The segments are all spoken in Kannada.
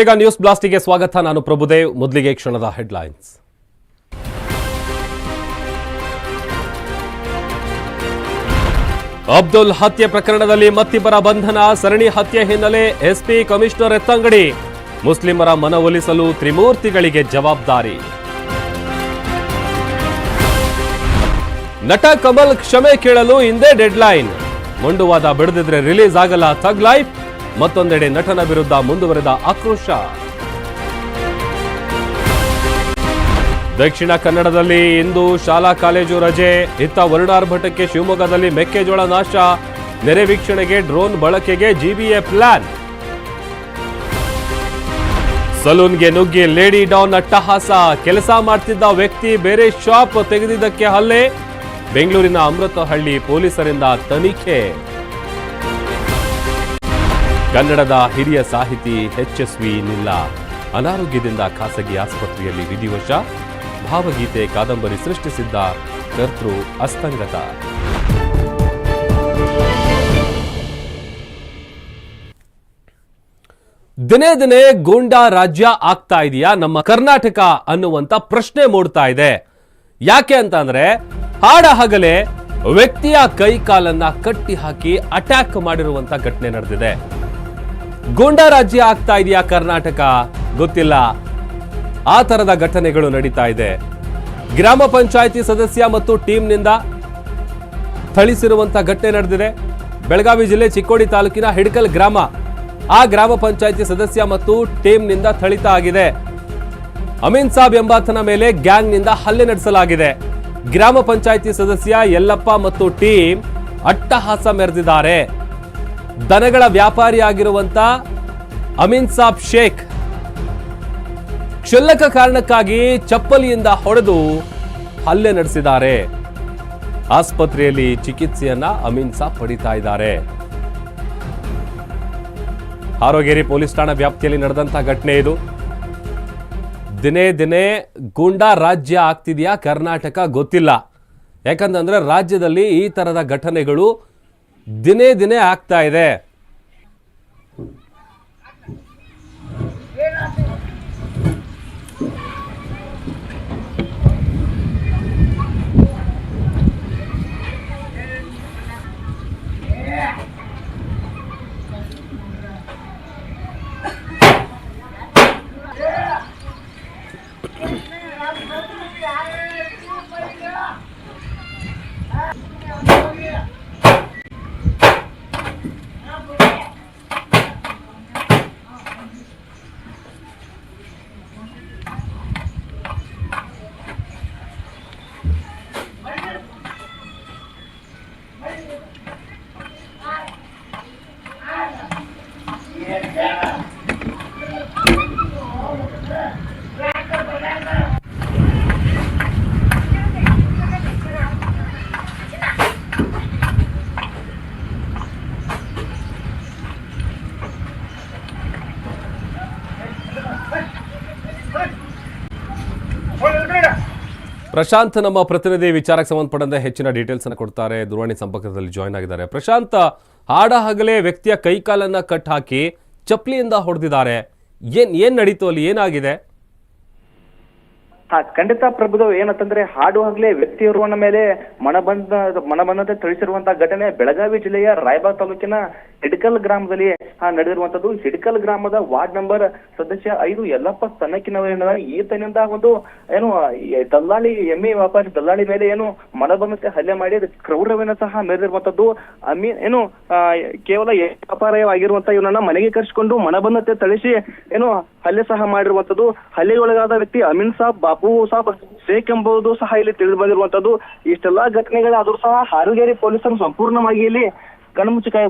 ಈಗ ನ್ಯೂಸ್ ಬ್ಲಾಸ್ಟಿಗೆ ಸ್ವಾಗತ. ನಾನು ಪ್ರಭುದೇವ್. ಮೊದಲಿಗೆ ಕ್ಷಣದ ಹೆಡ್ಲೈನ್ಸ್. ಅಬ್ದುಲ್ ಹತ್ಯೆ ಪ್ರಕರಣದಲ್ಲಿ ಮತ್ತಿಬ್ಬರ ಬಂಧನ. ಸರಣಿ ಹತ್ಯೆ ಹಿನ್ನೆಲೆ ಎಸ್ಪಿ ಕಮಿಷನರ್ ಎತ್ತಂಗಡಿ. ಮುಸ್ಲಿಮರ ಮನವೊಲಿಸಲು ತ್ರಿಮೂರ್ತಿಗಳಿಗೆ ಜವಾಬ್ದಾರಿ. ನಟ ಕಮಲ್ ಕ್ಷಮೆ ಕೇಳಲು ಇಂದೇ ಡೆಡ್ಲೈನ್. ಮಂಡುವಾದ ಬಿಡದಿದ್ರೆ ರಿಲೀಸ್ ಆಗಲ್ಲ ಥಗ್ ಲೈಫ್. ಮತ್ತೊಂದೆಡೆ ನಟನ ವಿರುದ್ಧ ಮುಂದುವರೆದ ಆಕ್ರೋಶ. ದಕ್ಷಿಣ ಕನ್ನಡದಲ್ಲಿ ಇಂದು ಶಾಲಾ ಕಾಲೇಜು ರಜೆ. ಇತ್ತ ವರುಣಾರ್ಭಟಕ್ಕೆ ಶಿವಮೊಗ್ಗದಲ್ಲಿ ಮೆಕ್ಕೆಜೋಳ ನಾಶ. ನೆರೆ ವೀಕ್ಷಣೆಗೆ ಡ್ರೋನ್ ಬಳಕೆಗೆ ಜಿಬಿಎ ಪ್ಲಾನ್ ಸಲೂನ್ಗೆ ನುಗ್ಗಿ ಲೇಡಿ ಡೌನ್ ಅಟ್ಟಹಾಸ. ಕೆಲಸ ಮಾಡ್ತಿದ್ದ ವ್ಯಕ್ತಿ ಬೇರೆ ಶಾಪ್ ತೆಗೆದಿದ್ದಕ್ಕೆ ಹಲ್ಲೆ. ಬೆಂಗಳೂರಿನ ಅಮೃತಹಳ್ಳಿ ಪೊಲೀಸರಿಂದ ತನಿಖೆ. ಕನ್ನಡದ ಹಿರಿಯ ಸಾಹಿತಿ ಎಚ್ಎಸ್ವಿ ನಿಲ್ಲ. ಅನಾರೋಗ್ಯದಿಂದ ಖಾಸಗಿ ಆಸ್ಪತ್ರೆಯಲ್ಲಿ ವಿಧಿವಶ ಭಾವಗೀತೆ ಕಾದಂಬರಿ ಸೃಷ್ಟಿಸಿದ್ದ ಕರ್ತೃ ಅಸ್ತಂಗತ. ದಿನೇ ದಿನೇ ಗೋಂಡಾ ರಾಜ್ಯ ಆಗ್ತಾ ಇದೆಯಾ? ನಮ್ಮ ಕರ್ನಾಟಕ ಅನ್ನುವಂತ ಪ್ರಶ್ನೆ ಮೂಡ್ತಾ ಇದೆ. ಯಾಕೆ ಅಂತ ಅಂದ್ರೆ ಹಾಡ ಹಗಲೇ ವ್ಯಕ್ತಿಯ ಕೈ ಕಾಲನ್ನ ಕಟ್ಟಿ ಹಾಕಿ ಅಟ್ಯಾಕ್ ಮಾಡಿರುವಂತ ಘಟನೆ ನಡೆದಿದೆ. ಗೂಂಡಾ ರಾಜ್ಯ ಆಗ್ತಾ ಇದೆಯಾ ಕರ್ನಾಟಕ? ಗೊತ್ತಿಲ್ಲ. ಆ ತರದ ಘಟನೆಗಳು ನಡೀತಾ ಇದೆ. ಗ್ರಾಮ ಪಂಚಾಯಿತಿ ಸದಸ್ಯ ಮತ್ತು ಟೀಮ್ನಿಂದ ಥಳಿಸಿರುವಂತಹ ಘಟನೆ ನಡೆದಿದೆ. ಬೆಳಗಾವಿ ಜಿಲ್ಲೆ ಚಿಕ್ಕೋಡಿ ತಾಲೂಕಿನ ಹಿಡ್ಕಲ್ ಗ್ರಾಮ. ಆ ಗ್ರಾಮ ಪಂಚಾಯಿತಿ ಸದಸ್ಯ ಮತ್ತು ಟೀಮ್ನಿಂದ ಥಳಿತ ಆಗಿದೆ. ಅಮೀನ್ ಸಾಬ್ ಎಂಬಾತನ ಮೇಲೆ ಗ್ಯಾಂಗ್ನಿಂದ ಹಲ್ಲೆ ನಡೆಸಲಾಗಿದೆ. ಗ್ರಾಮ ಪಂಚಾಯಿತಿ ಸದಸ್ಯ ಯಲ್ಲಪ್ಪ ಮತ್ತು ಟೀಮ್ ಅಟ್ಟಹಾಸ ಮೆರೆದಿದ್ದಾರೆ. ದನಗಳ ವ್ಯಾಪಾರಿಯಾಗಿರುವಂತ ಅಮೀನ್ ಸಾಬ್ ಶೇಖ್ ಕ್ಷುಲ್ಲಕ ಕಾರಣಕ್ಕಾಗಿ ಚಪ್ಪಲಿಯಿಂದ ಹೊಡೆದು ಹಲ್ಲೆ ನಡೆಸಿದ್ದಾರೆ. ಆಸ್ಪತ್ರೆಯಲ್ಲಿ ಚಿಕಿತ್ಸೆಯನ್ನ ಅಮೀನ್ ಸಾಬ್ ಪಡಿತಾ ಇದ್ದಾರೆ. ಹಾರೋಗೇರಿ ಪೊಲೀಸ್ ಠಾಣಾ ವ್ಯಾಪ್ತಿಯಲ್ಲಿ ನಡೆದಂತಹ ಘಟನೆ ಇದು. ದಿನೇ ದಿನೇ ಗೂಂಡಾ ರಾಜ್ಯ ಆಗ್ತಿದೆಯಾ ಕರ್ನಾಟಕ ಗೊತ್ತಿಲ್ಲ. ಯಾಕಂತಂದ್ರೆ ರಾಜ್ಯದಲ್ಲಿ ಈ ತರದ ಘಟನೆಗಳು ದಿನೇ ದಿನೇ ಆಗ್ತಾ ಇದೆ. ಪ್ರಶಾಂತ್ ನಮ್ಮ ಪ್ರತಿನಿಧಿ, ವಿಚಾರಕ್ಕೆ ಸಂಬಂಧಪಟ್ಟಂತೆ ಹೆಚ್ಚಿನ ಡೀಟೇಲ್ಸ್ ಅನ್ನು ಕೊಡ್ತಾರೆ. ದೂರವಾಣಿ ಸಂಪರ್ಕದಲ್ಲಿ ಜಾಯ್ನ್ ಆಗಿದ್ದಾರೆ. ಪ್ರಶಾಂತ್, ಹಾಡ ಹಗಲೇ ವ್ಯಕ್ತಿಯ ಕೈಕಾಲನ್ನ ಕಟ್ ಹಾಕಿ ಚಪ್ಪಲಿಯಿಂದ ಹೊಡೆದಿದ್ದಾರೆ. ಏನ್ ಏನ್ ನಡೀತು ಅಲ್ಲಿ? ಏನಾಗಿದೆ? ಹಾ ಖಂಡಿತ ಪ್ರಭುದೇವ್ ಏನಂತಂದ್ರೆ ಹಾಡು ವ್ಯಕ್ತಿ ವ್ಯಕ್ತಿಯೋರ್ವನ ಮೇಲೆ ಮನಬಂಧ ಮನಬಂಧತೆ ತಿಳಿಸಿರುವಂತಹ ಘಟನೆ ಬೆಳಗಾವಿ ಜಿಲ್ಲೆಯ ರಾಯಬಾಗ್ ತಾಲೂಕಿನ ಹಿಡ್ಕಲ್ ಗ್ರಾಮದಲ್ಲಿ ನಡೆದಿರುವಂತದ್ದು ಹಿಡ್ಕಲ್ ಗ್ರಾಮದ ವಾರ್ಡ್ ನಂಬರ್ ಸದಸ್ಯ ಐದು ಯಲ್ಲಪ್ಪ ಸನ್ನಕಿನವರ ಈತನಿಂದ ಒಂದು, ಏನು ದಲ್ಲಾಳಿ, ಎಮ್ಮೆ ವ್ಯಾಪಾರಿ ದಲ್ಲಾಳಿ ಮೇಲೆ ಏನು ಮನಬಂಧತೆ ಹಲ್ಲೆ ಮಾಡಿ ಕ್ರೌರವೇನ ಸಹ ಮೆರೆದಿರುವಂತದ್ದು ಅಮೀನ್ ಏನು ಕೇವಲ ಎಮ್ಮೆ ವ್ಯಾಪಾರವಾಗಿರುವಂತ ಇವನನ್ನ ಮನೆಗೆ ಕರೆಸಿಕೊಂಡು ಮನಬಂಧತೆ ತಳಿಸಿ ಏನು, ಹಲ್ಲೆ ಸಹ ಮಾಡಿರುವಂತದ್ದು ಹಲ್ಲೆಗೊಳಗಾದ ವ್ಯಕ್ತಿ ಅಮೀನ್ ಸಾಬ್ ಬಾಪು ಸಹ ಎಂಬುದು ಸಹ ಇಲ್ಲಿ ತಿಳಿದು ಬಂದಿರುವಂತದ್ದು. ಇಷ್ಟೆಲ್ಲಾ ಘಟನೆಗಳಾದ್ರೂ ಸಹ ಹಾರುಗೇರಿ ಪೊಲೀಸರು ಸಂಪೂರ್ಣವಾಗಿ ಇಲ್ಲಿ ಕಣ್ಮುಚ್ಚಿ ಕೈ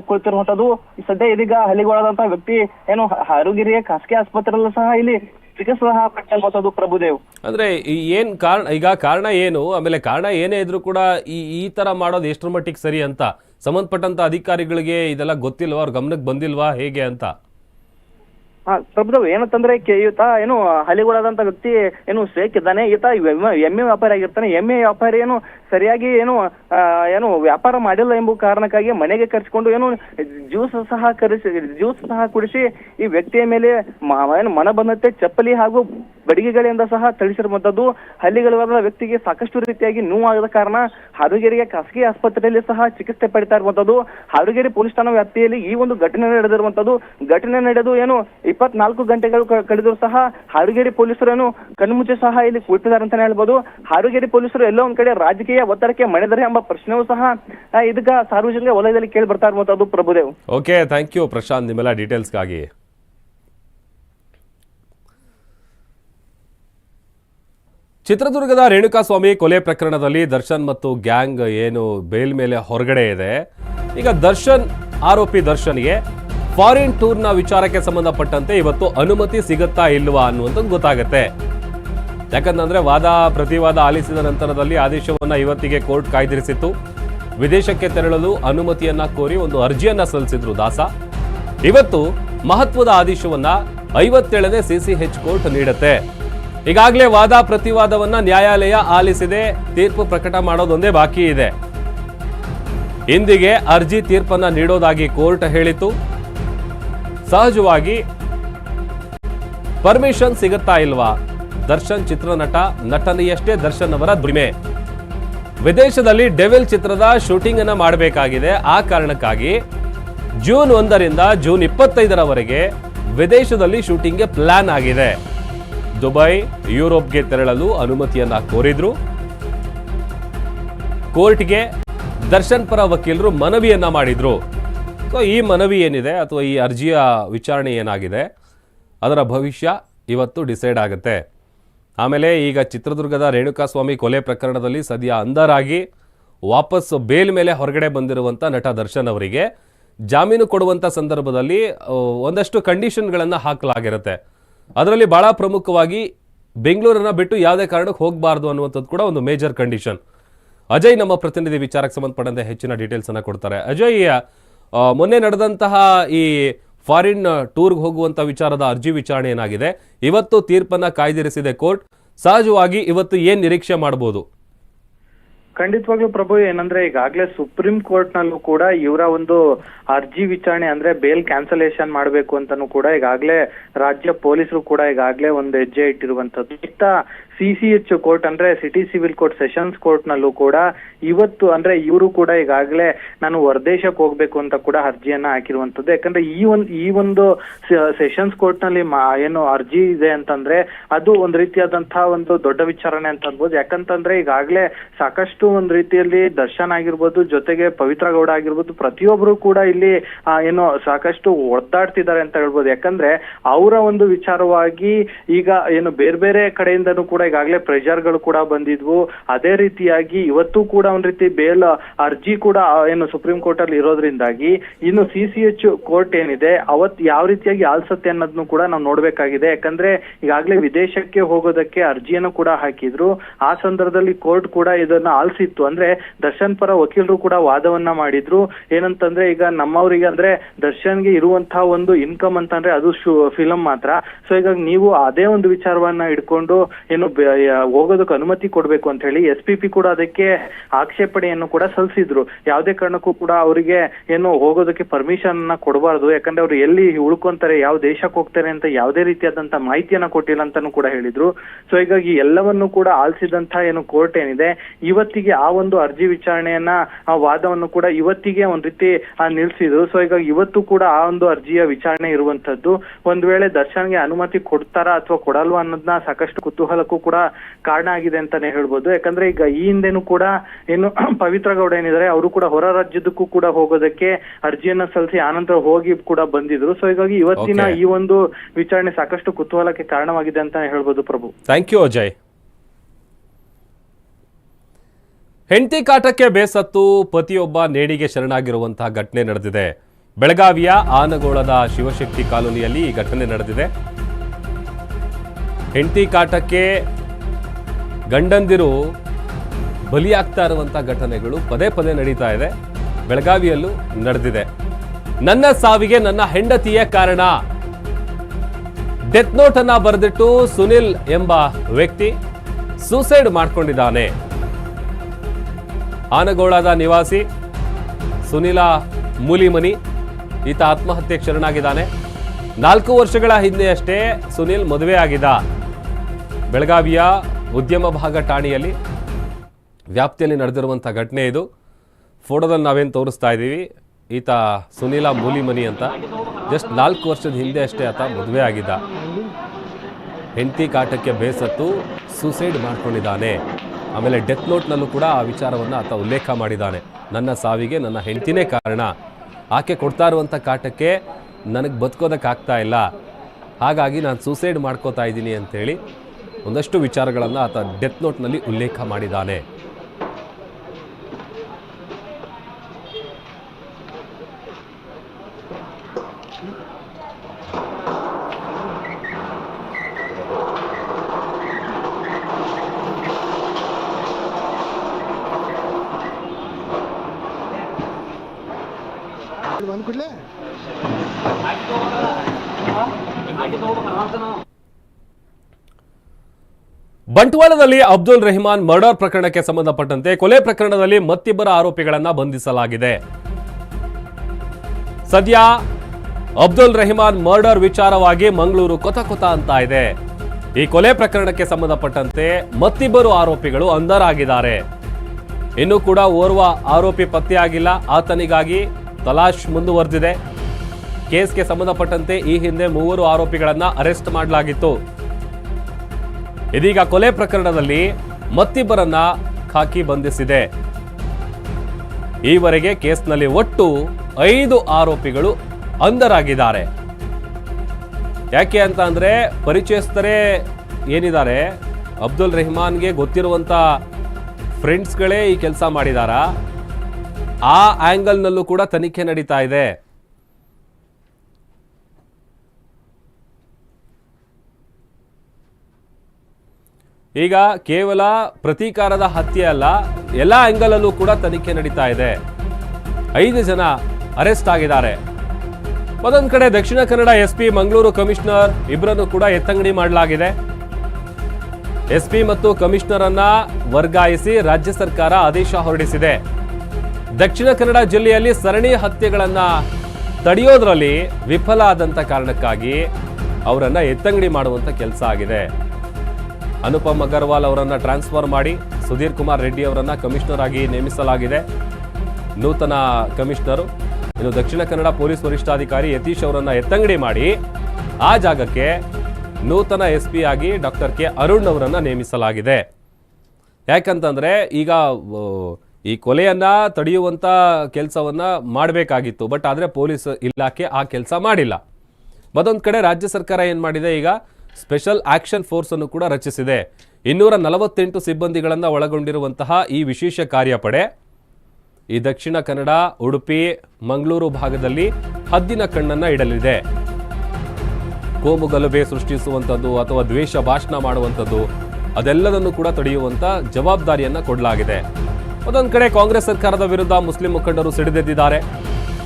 ಸದ್ಯ ಇದೀಗ ಹಲ್ಲೆಗೊಳಗಾದಂತಹ ವ್ಯಕ್ತಿ ಏನು ಹಾರುಗೇರಿಯ ಖಾಸಗಿ ಆಸ್ಪತ್ರೆಯಲ್ಲೂ ಸಹ ಇಲ್ಲಿ ಚಿಕಿತ್ಸೆ ಸಹ ಪಟ್ಟಿರುವಂತದ್ದು ಪ್ರಭುದೇವ್. ಅಂದ್ರೆ ಈ ಏನ್ ಕಾರಣ, ಈಗ ಕಾರಣ ಏನು? ಆಮೇಲೆ ಕಾರಣ ಏನೇ ಇದ್ರೂ ಕೂಡ ಈ ಈ ತರ ಮಾಡೋದು ಎಷ್ಟರ ಮಟ್ಟಿಗೆ ಸರಿ ಅಂತ? ಸಂಬಂಧಪಟ್ಟಂತ ಅಧಿಕಾರಿಗಳಿಗೆ ಇದೆಲ್ಲ ಗೊತ್ತಿಲ್ವಾ? ಅವ್ರ ಗಮನಕ್ಕೆ ಬಂದಿಲ್ವಾ? ಹೇಗೆ ಅಂತ? ಪ್ರಭುದೇವ್ ಏನಂತಂದ್ರೆ ಈತ ಏನು ಹಲಿಗುಳಾದಂತ ವ್ಯಕ್ತಿ ಏನು ಸೇಕ್ ಇದ್ದಾನೆ ಈತ ಎಮ್ಮೆ- ವ್ಯಾಪಾರಿ ಆಗಿರ್ತಾನೆ. ಎಮ್ಮೆ ವ್ಯಾಪಾರಿ ಏನು ಸರಿಯಾಗಿ ಏನು ಏನು ವ್ಯಾಪಾರ ಮಾಡಿಲ್ಲ ಎಂಬ ಕಾರಣಕ್ಕಾಗಿ ಮನೆಗೆ ಕರೆಸಿಕೊಂಡು ಏನು ಜ್ಯೂಸ್ ಸಹ ಕರೆಸಿ, ಜ್ಯೂಸ್ ಸಹ ಕುಡಿಸಿ ಈ ವ್ಯಕ್ತಿಯ ಮೇಲೆ ಏನು ಮನ ಬಂದಂತೆ ಚಪ್ಪಲಿ ಹಾಗೂ ಬಡಿಗೆಗಳಿಂದ ಸಹ ತಳಿಸಿರುವಂತದ್ದು ಹಲ್ಲಿಗಳಾದ ವ್ಯಕ್ತಿಗೆ ಸಾಕಷ್ಟು ರೀತಿಯಾಗಿ ನೋವಾಗದ ಕಾರಣ ಹಾವೇರಿಯ ಖಾಸಗಿ ಆಸ್ಪತ್ರೆಯಲ್ಲಿ ಸಹ ಚಿಕಿತ್ಸೆ ಪಡಿತಾ ಇರುವಂತದ್ದು. ಹಾವೇರಿ ಪೊಲೀಸ್ ಠಾಣಾ ವ್ಯಾಪ್ತಿಯಲ್ಲಿ ಈ ಒಂದು ಘಟನೆ ನಡೆದಿರುವಂತದ್ದು. ಘಟನೆ ನಡೆದು ಏನು ಇಪ್ಪತ್ನಾಲ್ಕು ಗಂಟೆಗಳು ಕಳೆದರೂ ಸಹ ಹಾಡುಗೇರಿ ಪೊಲೀಸರನ್ನು ಕಣ್ಮುಚ್ಚೆ ಸಹ ಇಲ್ಲಿ ಕೂತಿದ್ದಾರೆ ಅಂತಾನೆ ಹೇಳ್ಬೋದು. ಹಾಡುಗೇರಿ ಪೊಲೀಸರು ಎಲ್ಲೋ ಒಂದ್ ಕಡೆ ರಾಜಕೀಯ ಒತ್ತಡಕ್ಕೆ ಮಣಿದರೆ ಎಂಬ ಪ್ರಶ್ನೆಯೂ ಸಹ ಇದಕ್ಕ ಸಾರ್ವಜನಿಕ ವಲಯದಲ್ಲಿ ಕೇಳಿ ಬರ್ತಾ ಇರುವಂತದ್ದು Prabhudev. Okay thank you Prashant, ನಿಮ್ಮೆಲ್ಲ ಡೀಟೇಲ್ಸ್ಗಾಗಿ ಚಿತ್ರದುರ್ಗದ ರೇಣುಕಾಸ್ವಾಮಿ ಕೊಲೆ ಪ್ರಕರಣದಲ್ಲಿ ದರ್ಶನ್ ಮತ್ತು ಗ್ಯಾಂಗ್ ಏನು ಬೇಲ್ ಮೇಲೆ ಹೊರಗಡೆ ಇದೆ. ಈಗ ದರ್ಶನ್, ಆರೋಪಿ ದರ್ಶನ್ಗೆ ಫಾರಿನ್ ಟೂರ್ನ ವಿಚಾರಕ್ಕೆ ಸಂಬಂಧಪಟ್ಟಂತೆ ಇವತ್ತು ಅನುಮತಿ ಸಿಗುತ್ತಾ ಇಲ್ವಾ ಅನ್ನುವಂಥದ್ದು ಗೊತ್ತಾಗುತ್ತೆ. ಯಾಕಂತಂದ್ರೆ ವಾದ, ಪ್ರತಿವಾದ ಆಲಿಸಿದ ನಂತರದಲ್ಲಿ ಆದೇಶವನ್ನ ಇವತ್ತಿಗೆ ಕೋರ್ಟ್ ಕಾಯ್ದಿರಿಸಿತ್ತು. ವಿದೇಶಕ್ಕೆ ತೆರಳಲು ಅನುಮತಿಯನ್ನ ಕೋರಿ ಒಂದು ಅರ್ಜಿಯನ್ನ ಸಲ್ಲಿಸಿದ್ರು ದಾಸ. ಇವತ್ತು ಮಹತ್ವದ ಆದೇಶವನ್ನ ಐವತ್ತೇಳನೇ ಸಿಸಿಎಚ್ ಕೋರ್ಟ್ ನೀಡುತ್ತೆ. ಈಗಾಗಲೇ ವಾದ, ಪ್ರತಿವಾದವನ್ನ ನ್ಯಾಯಾಲಯ ಆಲಿಸಿದೆ, ತೀರ್ಪು ಪ್ರಕಟ ಮಾಡೋದೊಂದೇ ಬಾಕಿ ಇದೆ. ಇಂದಿಗೆ ಅರ್ಜಿ ತೀರ್ಪನ್ನ ನೀಡೋದಾಗಿ ಕೋರ್ಟ್ ಹೇಳಿತು ಸಹಜವಾಗಿ ಪರ್ಮಿಷನ್ ಸಿಗುತ್ತಾ ಇಲ್ವಾ? ದರ್ಶನ್ ಚಿತ್ರನಟ, ನಟನೆಯಷ್ಟೇ ದರ್ಶನ್ ಅವರ ದುಡಿಮೆ. ವಿದೇಶದಲ್ಲಿ ಡೆವಿಲ್ ಚಿತ್ರದ ಶೂಟಿಂಗ್ ಅನ್ನ ಮಾಡಬೇಕಾಗಿದೆ. ಆ ಕಾರಣಕ್ಕಾಗಿ ಜೂನ್ ಒಂದರಿಂದ ಜೂನ್ ಇಪ್ಪತ್ತೈದರವರೆಗೆ ವಿದೇಶದಲ್ಲಿ ಶೂಟಿಂಗ್ಗೆ ಪ್ಲಾನ್ ಆಗಿದೆ. ದುಬೈ, ಯುರೋಪ್ಗೆ ತೆರಳಲು ಅನುಮತಿಯನ್ನ ಕೋರಿದ್ರು. ಕೋರ್ಟ್ಗೆ ದರ್ಶನ್ ಪರ ವಕೀಲರು ಮನವಿಯನ್ನ ಮಾಡಿದ್ರು. ಸೊ ಈ ಮನವಿ ಏನಿದೆ ಅಥವಾ ಈ ಅರ್ಜಿಯ ವಿಚಾರಣೆ ಏನಾಗಿದೆ, ಅದರ ಭವಿಷ್ಯ ಇವತ್ತು ಡಿಸೈಡ್ ಆಗುತ್ತೆ. ಆಮೇಲೆ ಈಗ ಚಿತ್ರದುರ್ಗದ ರೇಣುಕಾಸ್ವಾಮಿ ಕೊಲೆ ಪ್ರಕರಣದಲ್ಲಿ ಸದ್ಯ ಅಂಧರಾಗಿ ವಾಪಸ್ ಬೇಲ್ ಮೇಲೆ ಹೊರಗಡೆ ಬಂದಿರುವಂಥ ನಟ ದರ್ಶನ್ ಅವರಿಗೆ ಜಾಮೀನು ಕೊಡುವಂಥ ಸಂದರ್ಭದಲ್ಲಿ ಒಂದಷ್ಟು ಕಂಡೀಷನ್ಗಳನ್ನು ಹಾಕಲಾಗಿರುತ್ತೆ. ಅದರಲ್ಲಿ ಭಾಳ ಪ್ರಮುಖವಾಗಿ ಬೆಂಗಳೂರನ್ನು ಬಿಟ್ಟು ಯಾವುದೇ ಕಾರಣಕ್ಕೆ ಹೋಗಬಾರ್ದು ಅನ್ನುವಂಥದ್ದು ಕೂಡ ಒಂದು ಮೇಜರ್ ಕಂಡೀಷನ್. ಅಜಯ್ ನಮ್ಮ ಪ್ರತಿನಿಧಿ ವಿಚಾರಕ್ಕೆ ಸಂಬಂಧಪಟ್ಟಂತೆ ಹೆಚ್ಚಿನ ಡೀಟೇಲ್ಸನ್ನು ಕೊಡ್ತಾರೆ. ಅಜಯ್ ಮೊನ್ನೆ ನಡೆದಂತಹ ಈ ಫಾರಿನ್ ಟೂರ್ಗೆ ಹೋಗುವಂತ ವಿಚಾರದ ಅರ್ಜಿ ವಿಚಾರಣೆ ಏನಾಗಿದೆ? ಇವತ್ತು ತೀರ್ಪನ್ನ ಕಾಯ್ದಿರಿಸಿದೆ ಕೋರ್ಟ್. ಸಹಜವಾಗಿ ಇವತ್ತು ಏನ್ ನಿರೀಕ್ಷೆ ಮಾಡಬಹುದು ಖಂಡಿತವಾಗ್ಲೂ ಪ್ರಭು, ಏನಂದ್ರೆ ಈಗಾಗ್ಲೇ ಸುಪ್ರೀಂ ಕೋರ್ಟ್ ನಲ್ಲೂ ಕೂಡ ಇವರ ಒಂದು ಅರ್ಜಿ ವಿಚಾರಣೆ ಅಂದ್ರೆ ಬೇಲ್ ಕ್ಯಾನ್ಸಲೇಷನ್ ಮಾಡಬೇಕು ಅಂತಾನು ಕೂಡ ಈಗಾಗ್ಲೇ ರಾಜ್ಯ ಪೊಲೀಸರು ಕೂಡ ಈಗಾಗ್ಲೇ ಒಂದು ಹೆಜ್ಜೆ ಇಟ್ಟಿರುವಂತದ್ದು ಇತ್ತ ಸಿ ಸಿ ಕೋರ್ಟ್ ಅಂದ್ರೆ city civil court, sessions court ನಲ್ಲೂ ಕೂಡ ಇವತ್ತು ಅಂದ್ರೆ ಇವರು ಕೂಡ ಈಗಾಗ್ಲೇ ನಾನು ಹೊರದೇಶಕ್ಕೆ ಹೋಗ್ಬೇಕು ಅಂತ ಕೂಡ ಅರ್ಜಿಯನ್ನ ಹಾಕಿರುವಂತದ್ದು ಯಾಕಂದ್ರೆ ಈ ಒಂದು ಈ ಒಂದು ಸೆಷನ್ಸ್ ಕೋರ್ಟ್ನಲ್ಲಿ ಏನು ಅರ್ಜಿ ಇದೆ ಅಂತಂದ್ರೆ ಅದು ಒಂದ್ ರೀತಿಯಾದಂತಹ ಒಂದು ದೊಡ್ಡ ವಿಚಾರಣೆ ಅಂತ ಅನ್ಬೋದು. ಯಾಕಂತಂದ್ರೆ ಈಗಾಗ್ಲೇ ಸಾಕಷ್ಟು ಒಂದ್ ರೀತಿಯಲ್ಲಿ ದರ್ಶನ್ ಆಗಿರ್ಬೋದು, ಜೊತೆಗೆ ಪವಿತ್ರ ಗೌಡ ಆಗಿರ್ಬೋದು, ಪ್ರತಿಯೊಬ್ರು ಕೂಡ ಇಲ್ಲಿ ಏನು ಸಾಕಷ್ಟು ಒದ್ದಾಡ್ತಿದ್ದಾರೆ ಅಂತ ಹೇಳ್ಬೋದು. ಯಾಕಂದ್ರೆ ಅವರ ಒಂದು ವಿಚಾರವಾಗಿ ಈಗ ಏನು ಬೇರೆ ಬೇರೆ ಕಡೆಯಿಂದನೂ ಕೂಡ ಈಗಾಗಲೇ ಪ್ರೆಷರ್ಗಳು ಕೂಡ ಬಂದಿದ್ವು. ಅದೇ ರೀತಿಯಾಗಿ ಇವತ್ತು ಕೂಡ ಒಂದ್ ರೀತಿ ಬೇಲ್ ಅರ್ಜಿ ಕೂಡ ಏನು ಸುಪ್ರೀಂ ಕೋರ್ಟ್ ಅಲ್ಲಿ ಇರೋದ್ರಿಂದಾಗಿ ಇನ್ನು ಸಿ ಸಿ ಎಚ್ ಕೋರ್ಟ್ ಏನಿದೆ, ಅವತ್ ಯಾವ ರೀತಿಯಾಗಿ ಆಲ್ಸತ್ತೆ ಅನ್ನೋದನ್ನು ಕೂಡ ನಾವು ನೋಡ್ಬೇಕಾಗಿದೆ. ಯಾಕಂದ್ರೆ ಈಗಾಗಲೇ ವಿದೇಶಕ್ಕೆ ಹೋಗೋದಕ್ಕೆ ಅರ್ಜಿಯನ್ನು ಕೂಡ ಹಾಕಿದ್ರು. ಆ ಸಂದರ್ಭದಲ್ಲಿ ಕೋರ್ಟ್ ಕೂಡ ಇದನ್ನ ಆಲ್ಸಿತ್ತು. ಅಂದ್ರೆ ದರ್ಶನ್ ಪರ ವಕೀಲರು ಕೂಡ ವಾದವನ್ನ ಮಾಡಿದ್ರು. ಏನಂತಂದ್ರೆ ಈಗ ನಮ್ಮವರಿಗೆ ಅಂದ್ರೆ ದರ್ಶನ್ಗೆ ಇರುವಂತಹ ಒಂದು ಇನ್ಕಮ್ ಅಂತಂದ್ರೆ ಅದು ಫಿಲಂ ಮಾತ್ರ. ಸೊ ಈಗ ನೀವು ಅದೇ ಒಂದು ವಿಚಾರವನ್ನ ಇಟ್ಕೊಂಡು ಏನು ಹೋಗೋದಕ್ಕೆ ಅನುಮತಿ ಕೊಡಬೇಕು ಅಂತ ಹೇಳಿ ಎಸ್ ಪಿ ಪಿ ಕೂಡ ಅದಕ್ಕೆ ಆಕ್ಷೇಪಣೆಯನ್ನು ಕೂಡ ಸಲ್ಲಿಸಿದ್ರು. ಯಾವುದೇ ಕಾರಣಕ್ಕೂ ಕೂಡ ಅವರಿಗೆ ಏನು ಹೋಗೋದಕ್ಕೆ ಪರ್ಮಿಷನ್ ಅನ್ನ ಕೊಡಬಾರ್ದು. ಯಾಕಂದ್ರೆ ಅವ್ರು ಎಲ್ಲಿ ಉಳ್ಕೊಂತಾರೆ, ಯಾವ ದೇಶಕ್ಕೆ ಹೋಗ್ತಾರೆ ಅಂತ ಯಾವುದೇ ರೀತಿಯಾದಂತ ಮಾಹಿತಿಯನ್ನ ಕೊಟ್ಟಿಲ್ಲ ಅಂತಾನು ಕೂಡ ಹೇಳಿದ್ರು. ಸೊ ಹೀಗಾಗಿ ಎಲ್ಲವನ್ನು ಕೂಡ ಆಲಿಸಿದಂತ ಏನು ಕೋರ್ಟ್ ಏನಿದೆ, ಇವತ್ತಿಗೆ ಆ ಒಂದು ಅರ್ಜಿ ವಿಚಾರಣೆಯನ್ನ, ಆ ವಾದವನ್ನು ಕೂಡ ಇವತ್ತಿಗೆ ಒಂದ್ ರೀತಿ ನಿಲ್ಸಿದ್ರು. ಸೊ ಹೀಗಾಗಿ ಇವತ್ತು ಕೂಡ ಆ ಒಂದು ಅರ್ಜಿಯ ವಿಚಾರಣೆ ಇರುವಂತದ್ದು ಒಂದ್ ವೇಳೆ ದರ್ಶನ್ಗೆ ಅನುಮತಿ ಕೊಡ್ತಾರಾ ಅಥವಾ ಕೊಡಲ್ವಾ ಅನ್ನೋದನ್ನ ಸಾಕಷ್ಟು ಕುತೂಹಲಕ್ಕೂ ಕೂಡ ಕಾರಣ ಆಗಿದೆ ಅಂತಾನೆ ಹೇಳ್ಬೋದು. ಯಾಕಂದ್ರೆ ಈಗ ಈ ಹಿಂದೆನೂ ಕೂಡ ಏನು ಪವಿತ್ರ ಗೌಡ ಏನಿದ್ದಾರೆ ಅವರು ಕೂಡ ಹೊರ ರಾಜ್ಯದಕ್ಕೂ ಕೂಡ ಹೋಗೋದಕ್ಕೆ ಅರ್ಜಿಯನ್ನ ಸಲ್ಲಿಸಿ ಆನಂತರ ಹೋಗಿ ಕೂಡ ಬಂದಿದ್ರು. ಸೊ ಹೀಗಾಗಿ ಇವತ್ತಿನ ಈ ಒಂದು ವಿಚಾರಣೆ ಸಾಕಷ್ಟು ಕುತೂಹಲಕ್ಕೆ ಕಾರಣವಾಗಿದೆ ಅಂತ ಹೇಳ್ಬೋದು ಪ್ರಭು. ಥ್ಯಾಂಕ್ ಯು ಅಜಯ್ ಹೆಂಡತಿ ಕಾಟಕ್ಕೆ ಬೇಸತ್ತು ಪತಿಯೊಬ್ಬ ನೇಣಿಗೆ ಶರಣಾಗಿರುವಂತಹ ಘಟನೆ ನಡೆದಿದೆ. ಬೆಳಗಾವಿಯ ಆನಗೋಳದ ಶಿವಶಕ್ತಿ ಕಾಲೋನಿಯಲ್ಲಿ ಈ ಘಟನೆ ನಡೆದಿದೆ. ಹೆಂಡತಿ ಕಾಟಕ್ಕೆ ಗಂಡಂದಿರು ಬಲಿಯಾಗ್ತಾ ಇರುವಂಥ ಘಟನೆಗಳು ಪದೇ ಪದೇ ನಡೀತಾ ಇದೆ. ಬೆಳಗಾವಿಯಲ್ಲೂ ನಡೆದಿದೆ. ನನ್ನ ಸಾವಿಗೆ ನನ್ನ ಹೆಂಡತಿಯೇ ಕಾರಣ. ಡೆತ್ ನೋಟ್ ಅನ್ನ ಬರೆದಿಟ್ಟು ಸುನಿಲ್ ಎಂಬ ವ್ಯಕ್ತಿ ಸೂಸೈಡ್ ಮಾಡಿಕೊಂಡಿದ್ದಾನೆ. ಆನಗೋಳದ ನಿವಾಸಿ ಸುನಿಲ ಮೂಲಿಮನಿ, ಈತ ಆತ್ಮಹತ್ಯೆ ಶರಣಾಗಿದ್ದಾನೆ ನಾಲ್ಕು ವರ್ಷಗಳ ಹಿಂದೆಯಷ್ಟೇ ಸುನಿಲ್ ಮದುವೆ ಆಗಿದ್ದ ಬೆಳಗಾವಿಯ ಉದ್ಯಮ ಭಾಗ ಠಾಣೆಯಲ್ಲಿ ವ್ಯಾಪ್ತಿಯಲ್ಲಿ ನಡೆದಿರುವಂಥ ಘಟನೆ ಇದು. ಫೋಟೋದಲ್ಲಿ ನಾವೇನು ತೋರಿಸ್ತಾ ಇದ್ದೀವಿ. ಈತ ಸುನೀಲ ಮೂಲಿಮನಿ ಅಂತ. ಜಸ್ಟ್ ನಾಲ್ಕು ವರ್ಷದ ಹಿಂದೆ ಅಷ್ಟೇ ಆತ ಮದುವೆ ಆಗಿದ್ದ. ಹೆಂಡತಿ ಕಾಟಕ್ಕೆ ಬೇಸತ್ತು ಸೂಸೈಡ್ ಮಾಡ್ಕೊಂಡಿದ್ದಾನೆ. ಆಮೇಲೆ ಡೆತ್ ನೋಟ್ನಲ್ಲೂ ಕೂಡ ಆ ವಿಚಾರವನ್ನು ಆತ ಉಲ್ಲೇಖ ಮಾಡಿದ್ದಾನೆ. ನನ್ನ ಸಾವಿಗೆ, ನನ್ನ ಹೆಂಡತಿನೇ ಕಾರಣ. ಆಕೆ ಕೊಡ್ತಾ ಇರುವಂಥ ಕಾಟಕ್ಕೆ ನನಗೆ ಬದುಕೋದಕ್ಕಾಗ್ತಾ ಇಲ್ಲ. ಹಾಗಾಗಿ ನಾನು ಸೂಸೈಡ್ ಮಾಡ್ಕೋತಾ ಇದ್ದೀನಿ ಅಂತೇಳಿ ಒಂದಷ್ಟು ವಿಚಾರಗಳನ್ನು ಆತ ಡೆತ್ ನೋಟ್ನಲ್ಲಿ ಉಲ್ಲೇಖ ಮಾಡಿದ್ದಾನೆ. ಬಂಟ್ವಾಳದಲ್ಲಿ ಅಬ್ದುಲ್ ರೆಹಮಾನ್ ಮರ್ಡರ್ ಪ್ರಕರಣಕ್ಕೆ ಸಂಬಂಧಪಟ್ಟಂತೆ ಕೊಲೆ ಪ್ರಕರಣದಲ್ಲಿ ಮತ್ತಿಬ್ಬರ ಆರೋಪಿಗಳನ್ನು ಬಂಧಿಸಲಾಗಿದೆ. ಸದ್ಯ ಅಬ್ದುಲ್ ರೆಹಮಾನ್ ಮರ್ಡರ್ ವಿಚಾರವಾಗಿ ಮಂಗಳೂರು ಕೊತ ಕೊತ ಅಂತ ಇದೆ. ಈ ಕೊಲೆ ಪ್ರಕರಣಕ್ಕೆ ಸಂಬಂಧಪಟ್ಟಂತೆ ಮತ್ತಿಬ್ಬರು ಆರೋಪಿಗಳು ಅಂಧರಾಗಿದ್ದಾರೆ. ಇನ್ನೂ ಕೂಡ ಓರ್ವ ಆರೋಪಿ ಪತ್ತೆಯಾಗಿಲ್ಲ. ಆತನಿಗಾಗಿ ತಲಾಶ್ ಮುಂದುವರೆದಿದೆ. ಕೇಸ್ಗೆ ಸಂಬಂಧಪಟ್ಟಂತೆ ಈ ಹಿಂದೆ ಮೂವರು ಆರೋಪಿಗಳನ್ನು ಅರೆಸ್ಟ್ ಮಾಡಲಾಗಿತ್ತು. ಇದೀಗ ಕೊಲೆ ಪ್ರಕರಣದಲ್ಲಿ ಮತ್ತಿಬ್ಬರನ್ನ ಖಾಕಿ ಬಂಧಿಸಿದೆ. ಈವರೆಗೆ ಕೇಸ್ನಲ್ಲಿ ಒಟ್ಟು ಐದು ಆರೋಪಿಗಳು ಅಂಧರಾಗಿದ್ದಾರೆ. ಯಾಕೆ ಅಂತ ಅಂದ್ರೆ ಪರಿಚಯಸ್ಥರೇ ಏನಿದ್ದಾರೆ? ಅಬ್ದುಲ್ ರೆಹಮಾನ್ಗೆ ಗೊತ್ತಿರುವಂತ ಫ್ರೆಂಡ್ಸ್ಗಳೇ ಈ ಕೆಲಸ ಮಾಡಿದಾರ? ಆ ಆಂಗಲ್ನಲ್ಲೂ ಕೂಡ ತನಿಖೆ ನಡೀತಾ ಇದೆ. ಈಗ ಕೇವಲ ಪ್ರತೀಕಾರದ ಹತ್ಯೆ ಅಲ್ಲ, ಎಲ್ಲ ಆಂಗಲಲ್ಲೂ ಕೂಡ ತನಿಖೆ ನಡೀತಾ ಇದೆ. ಐದು ಜನ ಅರೆಸ್ಟ್ ಆಗಿದ್ದಾರೆ. ಮತ್ತೊಂದು ಕಡೆ ದಕ್ಷಿಣ ಕನ್ನಡ ಎಸ್ಪಿ ಮಂಗಳೂರು ಕಮಿಷನರ್ ಇಬ್ಬರನ್ನು ಕೂಡ ಎತ್ತಂಗಡಿ ಮಾಡಲಾಗಿದೆ. ಎಸ್ಪಿ ಮತ್ತು ಕಮಿಷನರ್ ಅನ್ನ ವರ್ಗಾಯಿಸಿ ರಾಜ್ಯ ಸರ್ಕಾರ ಆದೇಶ ಹೊರಡಿಸಿದೆ. ದಕ್ಷಿಣ ಕನ್ನಡ ಜಿಲ್ಲೆಯಲ್ಲಿ ಸರಣಿ ಹತ್ಯೆಗಳನ್ನ ತಡೆಯೋದ್ರಲ್ಲಿ ವಿಫಲ ಆದಂತ ಕಾರಣಕ್ಕಾಗಿ ಅವರನ್ನ ಎತ್ತಂಗಡಿ ಮಾಡುವಂತ ಕೆಲಸ ಆಗಿದೆ. ಅನುಪಮ್ ಅಗರ್ವಾಲ್ ಅವರನ್ನು ಟ್ರಾನ್ಸ್ಫರ್ ಮಾಡಿ ಸುಧೀರ್ ಕುಮಾರ್ ರೆಡ್ಡಿ ಅವರನ್ನು ಕಮಿಷನರ್ ಆಗಿ ನೇಮಿಸಲಾಗಿದೆ. ನೂತನ ಕಮಿಷನರು. ಇನ್ನು ದಕ್ಷಿಣ ಕನ್ನಡ ಪೊಲೀಸ್ ವರಿಷ್ಠಾಧಿಕಾರಿ ಯತೀಶ್ ಅವರನ್ನು ಎತ್ತಂಗಡಿ ಮಾಡಿ ಆ ಜಾಗಕ್ಕೆ ನೂತನ ಎಸ್ ಪಿ ಆಗಿ ಡಾಕ್ಟರ್ ಕೆ ಅರುಣ್ ಅವರನ್ನು ನೇಮಿಸಲಾಗಿದೆ. ಯಾಕಂತಂದರೆ ಈಗ ಈ ಕೊಲೆಯನ್ನು ತಡೆಯುವಂಥ ಕೆಲಸವನ್ನು ಮಾಡಬೇಕಾಗಿತ್ತು. ಬಟ್ ಆದರೆ ಪೊಲೀಸ್ ಇಲಾಖೆ ಆ ಕೆಲಸ ಮಾಡಿಲ್ಲ. ಮತ್ತೊಂದು ಕಡೆ ರಾಜ್ಯ ಸರ್ಕಾರ ಏನು ಮಾಡಿದೆ ಈಗ? ಸ್ಪೆಷಲ್ ಆಕ್ಷನ್ ಫೋರ್ಸ್ ಅನ್ನು ಕೂಡ ರಚಿಸಿದೆ. ಇನ್ನೂರ ನಲವತ್ತೆಂಟು ಸಿಬ್ಬಂದಿಗಳನ್ನು ಒಳಗೊಂಡಿರುವಂತಹ ಈ ವಿಶೇಷ ಕಾರ್ಯಪಡೆ, ಈ ದಕ್ಷಿಣ ಕನ್ನಡ, ಉಡುಪಿ, ಮಂಗಳೂರು ಭಾಗದಲ್ಲಿ ಹದ್ದಿನ ಕಣ್ಣನ್ನು ಇಡಲಿದೆ. ಕೋಮು ಗಲಭೆ ಸೃಷ್ಟಿಸುವಂಥದ್ದು ಅಥವಾ ದ್ವೇಷ ಭಾಷಣ ಮಾಡುವಂಥದ್ದು, ಅದೆಲ್ಲದನ್ನು ಕೂಡ ತಡೆಯುವಂಥ ಜವಾಬ್ದಾರಿಯನ್ನು ಕೊಡಲಾಗಿದೆ. ಮತ್ತೊಂದು ಕಡೆ ಕಾಂಗ್ರೆಸ್ ಸರ್ಕಾರದ ವಿರುದ್ಧ ಮುಸ್ಲಿಂ ಮುಖಂಡರು ಸಿಡಿದೆದ್ದಿದ್ದಾರೆ.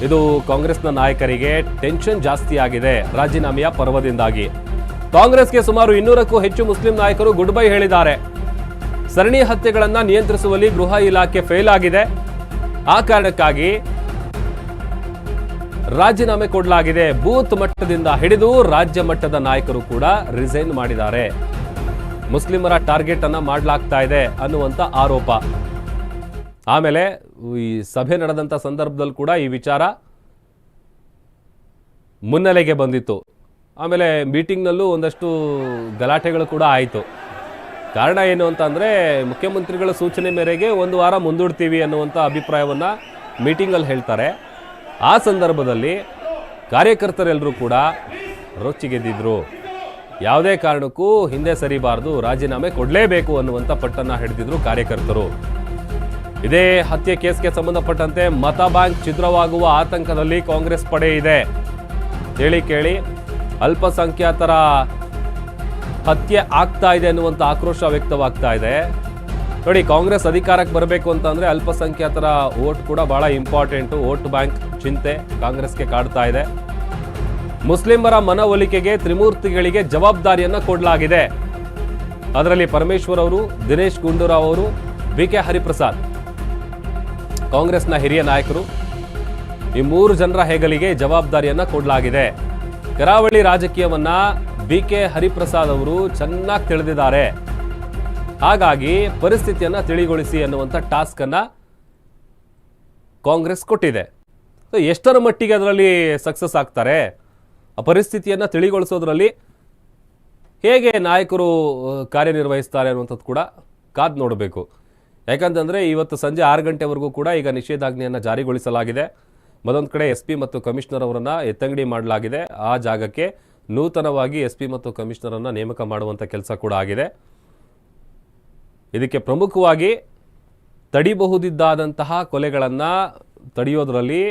ಇದು ಕಾಂಗ್ರೆಸ್ನ ನಾಯಕರಿಗೆ ಟೆನ್ಷನ್ ಜಾಸ್ತಿ ಆಗಿದೆ ರಾಜೀನಾಮೆಯ ಪರ್ವದಿಂದಾಗಿ. ಕಾಂಗ್ರೆಸ್ಗೆ ಸುಮಾರು ಇನ್ನೂರಕ್ಕೂ ಹೆಚ್ಚು ಮುಸ್ಲಿಂ ನಾಯಕರು ಗುಡ್ ಬೈ ಹೇಳಿದ್ದಾರೆ. ಸರಣಿ ಹತ್ಯೆಗಳನ್ನು ನಿಯಂತ್ರಿಸುವಲ್ಲಿ ಗೃಹ ಇಲಾಖೆ ಫೇಲ್ ಆಗಿದೆ. ಆ ಕಾರಣಕ್ಕಾಗಿ ರಾಜೀನಾಮೆ ಕೊಡಲಾಗಿದೆ. ಬೂತ್ ಮಟ್ಟದಿಂದ ಹಿಡಿದು ರಾಜ್ಯ ಮಟ್ಟದ ನಾಯಕರು ಕೂಡ ರಿಸೈನ್ ಮಾಡಿದ್ದಾರೆ. ಮುಸ್ಲಿಮರ ಟಾರ್ಗೆಟ್ ಅನ್ನ ಮಾಡಲಾಗ್ತಾ ಇದೆ ಅನ್ನುವಂತ ಆರೋಪ. ಆಮೇಲೆ ಈ ಸಭೆ ನಡೆದಂಥ ಸಂದರ್ಭದಲ್ಲಿ ಕೂಡ ಈ ವಿಚಾರ ಮುನ್ನೆಲೆಗೆ ಬಂದಿತ್ತು. ಆಮೇಲೆ ಮೀಟಿಂಗ್ನಲ್ಲೂ ಒಂದಷ್ಟು ಗಲಾಟೆಗಳು ಕೂಡ ಆಯಿತು. ಕಾರಣ ಏನು ಅಂತ ಅಂದರೆ, ಮುಖ್ಯಮಂತ್ರಿಗಳ ಸೂಚನೆ ಮೇರೆಗೆ ಒಂದು ವಾರ ಮುಂದೂಡ್ತೀವಿ ಅನ್ನುವಂಥ ಅಭಿಪ್ರಾಯವನ್ನು ಮೀಟಿಂಗಲ್ಲಿ ಹೇಳ್ತಾರೆ. ಆ ಸಂದರ್ಭದಲ್ಲಿ ಕಾರ್ಯಕರ್ತರೆಲ್ಲರೂ ಕೂಡ ರೊಚ್ಚಿಗೆದ್ದಿದ್ರು. ಯಾವುದೇ ಕಾರಣಕ್ಕೂ ಹಿಂದೆ ಸರಿಬಾರದು, ರಾಜೀನಾಮೆ ಕೊಡಲೇಬೇಕು ಅನ್ನುವಂಥ ಪಟ್ಟನ್ನು ಹಿಡಿದಿದ್ರು ಕಾರ್ಯಕರ್ತರು. ಇದೇ ಹತ್ಯೆ ಕೇಸ್ಗೆ ಸಂಬಂಧಪಟ್ಟಂತೆ ಮತ ಬ್ಯಾಂಕ್ ಛಿದ್ರವಾಗುವ ಆತಂಕದಲ್ಲಿ ಕಾಂಗ್ರೆಸ್ ಪಡೆ ಇದೆ. ಹೇಳಿ ಕೇಳಿ. ಅಲ್ಪಸಂಖ್ಯಾತರ ಹತ್ಯೆ ಆಗ್ತಾ ಇದೆ ಅನ್ನುವಂಥ ಆಕ್ರೋಶ ವ್ಯಕ್ತವಾಗ್ತಾ ಇದೆ. ನೋಡಿ, ಕಾಂಗ್ರೆಸ್ ಅಧಿಕಾರಕ್ಕೆ ಬರಬೇಕು ಅಂತಂದರೆ ಅಲ್ಪಸಂಖ್ಯಾತರ ಓಟ್ ಕೂಡ ಭಾಳ ಇಂಪಾರ್ಟೆಂಟು. ವೋಟ್ ಬ್ಯಾಂಕ್ ಚಿಂತೆ ಕಾಂಗ್ರೆಸ್ಗೆ ಕಾಡ್ತಾ ಇದೆ. ಮುಸ್ಲಿಮರ ಮನವೊಲಿಕೆಗೆ ತ್ರಿಮೂರ್ತಿಗಳಿಗೆ ಜವಾಬ್ದಾರಿಯನ್ನು ಕೊಡಲಾಗಿದೆ. ಅದರಲ್ಲಿ ಪರಮೇಶ್ವರ್ ಅವರು, ದಿನೇಶ್ ಗುಂಡೂರಾವ್ ಅವರು ಬಿ ಕೆ ಹರಿಪ್ರಸಾದ್. ಕಾಂಗ್ರೆಸ್ನ ಹಿರಿಯ ನಾಯಕರು ಈ ಮೂರು ಜನರ ಹೆಗಲಿಗೆ ಜವಾಬ್ದಾರಿಯನ್ನು ಕೊಡಲಾಗಿದೆ. ಕರಾವಳಿ ರಾಜಕೀಯವನ್ನ ಬಿ ಕೆ ಹರಿಪ್ರಸಾದ್ ಅವರು ಚೆನ್ನಾಗಿ ತಿಳಿದಿದ್ದಾರೆ. ಹಾಗಾಗಿ ಪರಿಸ್ಥಿತಿಯನ್ನ ತಿಳಿಗೊಳಿಸಿ ಅನ್ನುವಂಥ ಟಾಸ್ಕನ್ನು ಕಾಂಗ್ರೆಸ್ ಕೊಟ್ಟಿದೆ. ಸೊ, ಎಷ್ಟರ ಮಟ್ಟಿಗೆ ಅದರಲ್ಲಿ ಸಕ್ಸಸ್ ಆಗ್ತಾರೆ, ಆ ಪರಿಸ್ಥಿತಿಯನ್ನ ತಿಳಿಗೊಳಿಸೋದ್ರಲ್ಲಿ ಹೇಗೆ ನಾಯಕರು ಕಾರ್ಯನಿರ್ವಹಿಸ್ತಾರೆ ಅನ್ನುವಂಥದ್ದು ಕೂಡ ಕಾದ್ ನೋಡಬೇಕು. ಯಾಕಂತಂದರೆ, ಇವತ್ತು ಸಂಜೆ ಆರು ಗಂಟೆವರೆಗೂ ಕೂಡ ಈಗ ನಿಷೇಧಾಜ್ಞೆಯನ್ನು ಜಾರಿಗೊಳಿಸಲಾಗಿದೆ. ಮತ್ತೊಂದು ಕಡೆ ಎಸ್ ಪಿ ಮತ್ತು ಕಮಿಷನರ್ ಅವರನ್ನು ಎತ್ತಂಗಡಿ ಮಾಡಲಾಗಿದೆ. ಆ ಜಾಗಕ್ಕೆ ನೂತನವಾಗಿ ಎಸ್ ಪಿ ಮತ್ತು ಕಮಿಷನರನ್ನು ನೇಮಕ ಮಾಡುವಂಥ ಕೆಲಸ ಕೂಡ ಆಗಿದೆ. ಇದಕ್ಕೆ ಪ್ರಮುಖವಾಗಿ ತಡಿಬಹುದಿದ್ದಾದಂತಹ ಕೊಲೆಗಳನ್ನು ತಡೆಯೋದರಲ್ಲಿ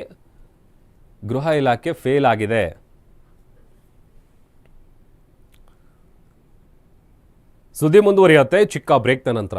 ಗೃಹ ಇಲಾಖೆ ಫೇಲ್ ಆಗಿದೆ. ಸುದ್ದಿ ಮುಂದುವರಿಯುತ್ತೆ. ಚಿಕ್ಕ ಬ್ರೇಕ್ನ ನಂತರ.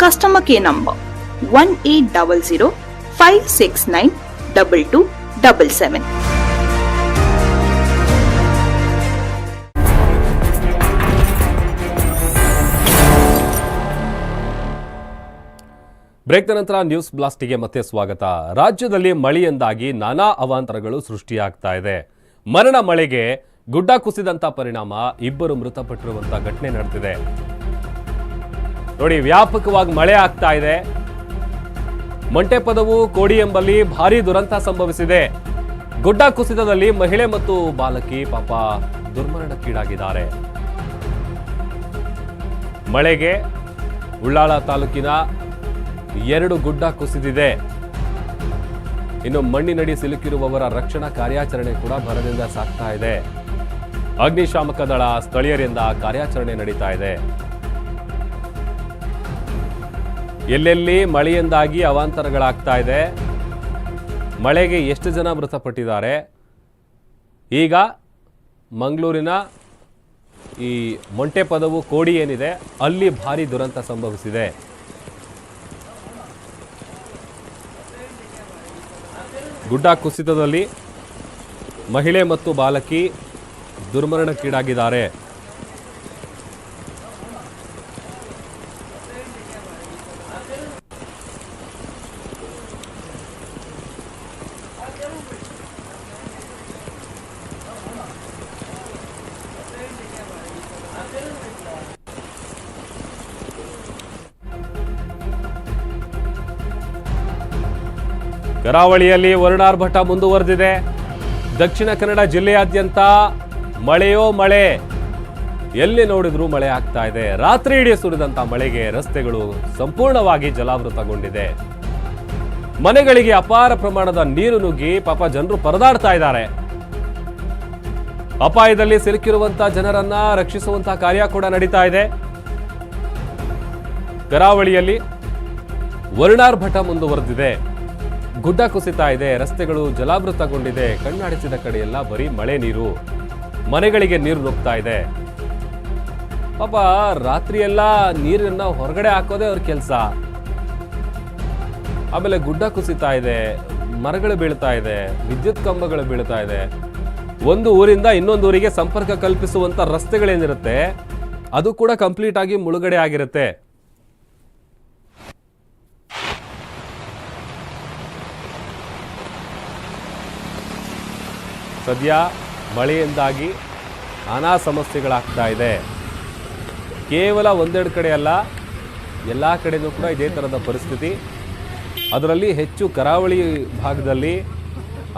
Customer care number 1800 569 2277. ಬ್ರೇಕ್ನ ನಂತರ ನ್ಯೂಸ್ ಬ್ಲಾಸ್ಟಿಗೆ ಮತ್ತೆ ಸ್ವಾಗತ. ರಾಜ್ಯದಲ್ಲಿ ಮಳೆಯಿಂದಾಗಿ ನಾನಾ ಅವಾಂತರಗಳು ಸೃಷ್ಟಿಯಾಗ್ತಾ ಇದೆ. ಮರಣ ಮಳೆಗೆ ಗುಡ್ಡ ಕುಸಿದಂತ ಪರಿಣಾಮ ಇಬ್ಬರು ಮೃತಪಟ್ಟಿರುವಂತಹ ಘಟನೆ ನಡೆದಿದೆ. ನೋಡಿ, ವ್ಯಾಪಕವಾಗಿ ಮಳೆ ಆಗ್ತಾ ಇದೆ. ಮಂಟೆಪದವು ಕೋಡಿ ಎಂಬಲ್ಲಿ ಭಾರಿ ದುರಂತ ಸಂಭವಿಸಿದೆ. ಗುಡ್ಡ ಕುಸಿತದಲ್ಲಿ ಮಹಿಳೆ ಮತ್ತು ಬಾಲಕಿ ಪಾಪ ದುರ್ಮರಣಕ್ಕೀಡಾಗಿದ್ದಾರೆ. ಮಳೆಗೆ ಉಳ್ಳಾಳ ತಾಲೂಕಿನ ಎರಡು ಗುಡ್ಡ ಕುಸಿದಿದೆ. ಇನ್ನು ಮಣ್ಣಿನಡಿ ಸಿಲುಕಿರುವವರ ರಕ್ಷಣಾ ಕಾರ್ಯಾಚರಣೆ ಕೂಡ ಭರದಿಂದ ಸಾಗ್ತಾ ಇದೆ. ಅಗ್ನಿಶಾಮಕ ದಳ ಸ್ಥಳೀಯರಿಂದ ಕಾರ್ಯಾಚರಣೆ ನಡೀತಾ ಇದೆ. ಎಲ್ಲೆಲ್ಲಿ ಮಳೆಯಿಂದಾಗಿ ಅವಾಂತರಗಳಾಗ್ತಾ ಇದೆ, ಮಳೆಗೆ ಎಷ್ಟು ಜನ ಮೃತಪಟ್ಟಿದ್ದಾರೆ, ಈಗ ಮಂಗಳೂರಿನ ಈ ಮೊಂಟೆ ಪದವು ಕೋಡಿ ಏನಿದೆ, ಅಲ್ಲಿ ಭಾರಿ ದುರಂತ ಸಂಭವಿಸಿದೆ. ಗುಡ್ಡ ಕುಸಿತದಲ್ಲಿ ಮಹಿಳೆ ಮತ್ತು ಬಾಲಕಿ ದುರ್ಮರಣಕ್ಕೀಡಾಗಿದ್ದಾರೆ. ಕರಾವಳಿಯಲ್ಲಿ ವರುಣಾರ್ಭಟ ಮುಂದುವರೆದಿದೆ. ದಕ್ಷಿಣ ಕನ್ನಡ ಜಿಲ್ಲೆಯಾದ್ಯಂತ ಮಳೆಯೋ ಮಳೆ. ಎಲ್ಲಿ ನೋಡಿದ್ರೂ ಮಳೆ ಆಗ್ತಾ ಇದೆ. ರಾತ್ರಿ ಇಡೀ ಸುರಿದಂತ ಮಳೆಗೆ ರಸ್ತೆಗಳು ಸಂಪೂರ್ಣವಾಗಿ ಜಲಾವೃತಗೊಂಡಿದೆ. ಮನೆಗಳಿಗೆ ಅಪಾರ ಪ್ರಮಾಣದ ನೀರು ನುಗ್ಗಿ ಪಾಪ ಜನರು ಪರದಾಡ್ತಾ ಇದ್ದಾರೆ. ಅಪಾಯದಲ್ಲಿ ಸಿಲುಕಿರುವಂತಹ ಜನರನ್ನ ರಕ್ಷಿಸುವಂತಹ ಕಾರ್ಯ ಕೂಡ ನಡೀತಾ ಇದೆ. ಕರಾವಳಿಯಲ್ಲಿ ವರುಣಾರ್ಭಟ ಮುಂದುವರೆದಿದೆ. ಗುಡ್ಡ ಕುಸಿತಾ ಇದೆ, ರಸ್ತೆಗಳು ಜಲಾವೃತಗೊಂಡಿದೆ, ಕಣ್ಣಾಡಿಸಿದ ಕಡೆಯೆಲ್ಲ ಬರೀ ಮಳೆ ನೀರು. ಮನೆಗಳಿಗೆ ನೀರು ನುಗ್ತಾ ಇದೆ. ಪಾಪ, ರಾತ್ರಿಯೆಲ್ಲ ನೀರನ್ನ ಹೊರಗಡೆ ಹಾಕೋದೇ ಅವ್ರ ಕೆಲಸ. ಆಮೇಲೆ ಗುಡ್ಡ ಕುಸಿತಾ ಇದೆ, ಮರಗಳು ಬೀಳ್ತಾ ಇದೆ, ವಿದ್ಯುತ್ ಕಂಬಗಳು ಬೀಳ್ತಾ ಇದೆ. ಒಂದು ಊರಿಂದ ಇನ್ನೊಂದು ಊರಿಗೆ ಸಂಪರ್ಕ ಕಲ್ಪಿಸುವಂತ ರಸ್ತೆಗಳೇನಿರುತ್ತೆ, ಅದು ಕೂಡ ಕಂಪ್ಲೀಟ್ ಆಗಿ ಮುಳುಗಡೆ ಆಗಿರುತ್ತೆ. ಸದ್ಯ ಮಳೆಯಿಂದಾಗಿ ನಾನಾ ಸಮಸ್ಯೆಗಳಾಗ್ತಾ ಇದೆ. ಕೇವಲ ಒಂದೆರಡು ಕಡೆ ಅಲ್ಲ, ಎಲ್ಲ ಕಡೆಯೂ ಕೂಡ ಇದೇ ಥರದ ಪರಿಸ್ಥಿತಿ. ಅದರಲ್ಲಿ ಹೆಚ್ಚು ಕರಾವಳಿ ಭಾಗದಲ್ಲಿ,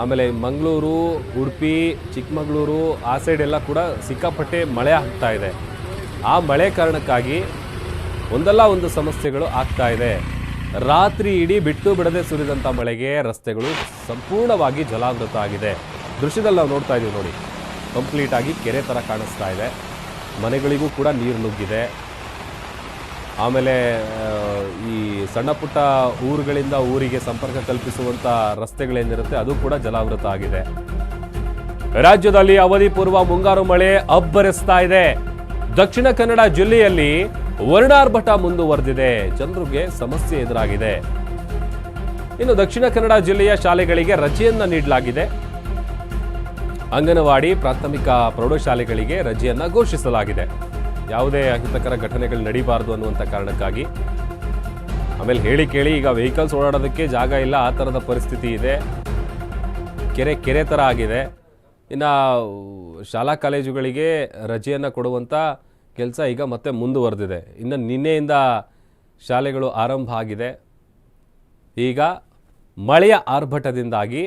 ಆಮೇಲೆ ಮಂಗಳೂರು, ಉಡುಪಿ, ಚಿಕ್ಕಮಗಳೂರು, ಆ ಸೈಡ್ ಎಲ್ಲ ಕೂಡ ಸಿಕ್ಕಾಪಟ್ಟೆ ಮಳೆ ಆಗ್ತಾ ಇದೆ. ಆ ಮಳೆ ಕಾರಣಕ್ಕಾಗಿ ಒಂದಲ್ಲ ಒಂದು ಸಮಸ್ಯೆಗಳು ಆಗ್ತಾ ಇದೆ. ರಾತ್ರಿ ಇಡೀ ಬಿಟ್ಟು ಬಿಡದೆ ಸುರಿದಂಥ ಮಳೆಗೆ ರಸ್ತೆಗಳು ಸಂಪೂರ್ಣವಾಗಿ ಜಲಾವೃತ ಆಗಿದೆ. ದೃಶ್ಯದಲ್ಲಿ ನಾವು ನೋಡ್ತಾ ಇದೀವಿ ನೋಡಿ. ಕಂಪ್ಲೀಟಾಗಿ ಕೆರೆ ಥರ ಕಾಣಿಸ್ತಾ ಇದೆ. ಮನೆಗಳಿಗೂ ಕೂಡ ನೀರು ನುಗ್ಗಿದೆ. ಆಮೇಲೆ ಈ ಸಣ್ಣ ಪುಟ್ಟ ಊರುಗಳಿಂದ ಊರಿಗೆ ಸಂಪರ್ಕ ಕಲ್ಪಿಸುವಂಥ ರಸ್ತೆಗಳೇನಿರುತ್ತೆ, ಅದು ಕೂಡ ಜಲಾವೃತ ಆಗಿದೆ. ರಾಜ್ಯದಲ್ಲಿ ಅವಧಿ ಪೂರ್ವ ಮುಂಗಾರು ಮಳೆ ಅಬ್ಬರಿಸ್ತಾ ಇದೆ. ದಕ್ಷಿಣ ಕನ್ನಡ ಜಿಲ್ಲೆಯಲ್ಲಿ ವರ್ಣಾರ್ಭಟ ಮುಂದುವರೆದಿದೆ. ಜನರಿಗೆ ಸಮಸ್ಯೆ ಎದುರಾಗಿದೆ. ಇನ್ನು ದಕ್ಷಿಣ ಕನ್ನಡ ಜಿಲ್ಲೆಯ ಶಾಲೆಗಳಿಗೆ ರಜೆಯನ್ನ ನೀಡಲಾಗಿದೆ. ಅಂಗನವಾಡಿ ಪ್ರಾಥಮಿಕ ಪ್ರೌಢಶಾಲೆಗಳಿಗೆ ರಜೆಯನ್ನು ಘೋಷಿಸಲಾಗಿದೆ. ಯಾವುದೇ ಅಹಿತಕರ ಘಟನೆಗಳು ನಡೀಬಾರದು ಅನ್ನುವಂಥ ಕಾರಣಕ್ಕಾಗಿ ಆಮೇಲೆ ಹೇಳಿ ಕೇಳಿ, ಈಗ ವೆಹಿಕಲ್ಸ್ ಓಡಾಡೋದಕ್ಕೆ ಜಾಗ ಇಲ್ಲ, ಆ ಥರದ ಪರಿಸ್ಥಿತಿ ಇದೆ. ಕೆರೆ ಕೆರೆ ಥರ ಆಗಿದೆ. ಇನ್ನು ಶಾಲಾ ಕಾಲೇಜುಗಳಿಗೆ ರಜೆಯನ್ನು ಕೊಡುವಂಥ ಕೆಲಸ ಈಗ ಮತ್ತೆ ಮುಂದುವರೆದಿದೆ. ಇನ್ನು ನಿನ್ನೆಯಿಂದ ಶಾಲೆಗಳು ಆರಂಭ ಆಗಿದೆ. ಈಗ ಮಳೆಯ ಆರ್ಭಟದಿಂದಾಗಿ